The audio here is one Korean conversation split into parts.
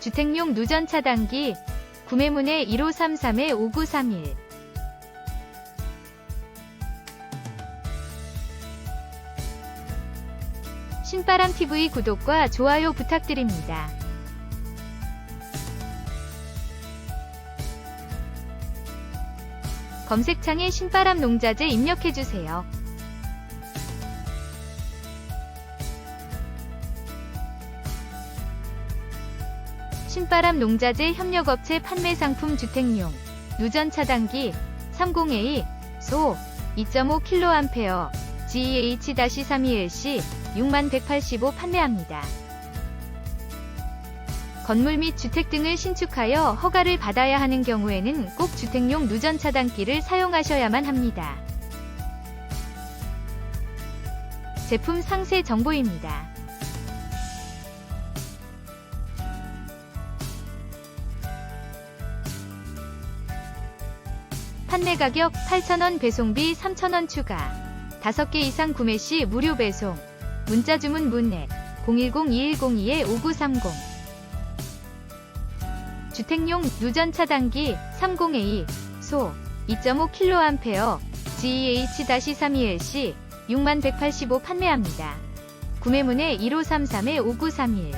주택용 누전 차단기 구매문의 1533-5931 신바람 TV 구독과 좋아요 부탁드립니다. 검색창에 신바람 농자재 입력해주세요. 신바람 농자재 협력업체 판매 상품 주택용 누전 차단기 30A 소 2.5kA GEH-32LC 6185 판매합니다. 건물 및 주택 등을 신축하여 허가를 받아야 하는 경우에는 꼭 주택용 누전 차단기를 사용하셔야만 합니다. 제품 상세 정보입니다. 판매 가격 8,000원 배송비 3,000원 추가. 5개 이상 구매 시 무료 배송. 문자 주문 문의 010-2102-5930 주택용 누전 차 단기 30A 소 2.5kA GEH-32LC 6185 판매합니다. 구매문의 1533-5931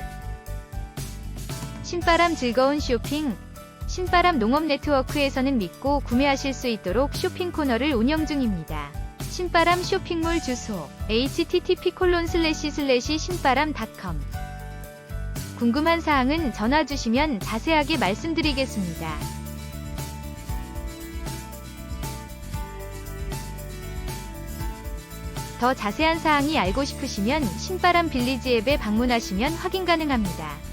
신바람 즐거운 쇼핑 신바람 농업 네트워크에서는 믿고 구매하실 수 있도록 쇼핑 코너를 운영 중입니다. 신바람 쇼핑몰 주소 http://신바람.com 궁금한 사항은 전화 주시면 자세하게 말씀드리겠습니다. 더 자세한 사항이 알고 싶으시면 신바람 빌리지 앱에 방문하시면 확인 가능합니다.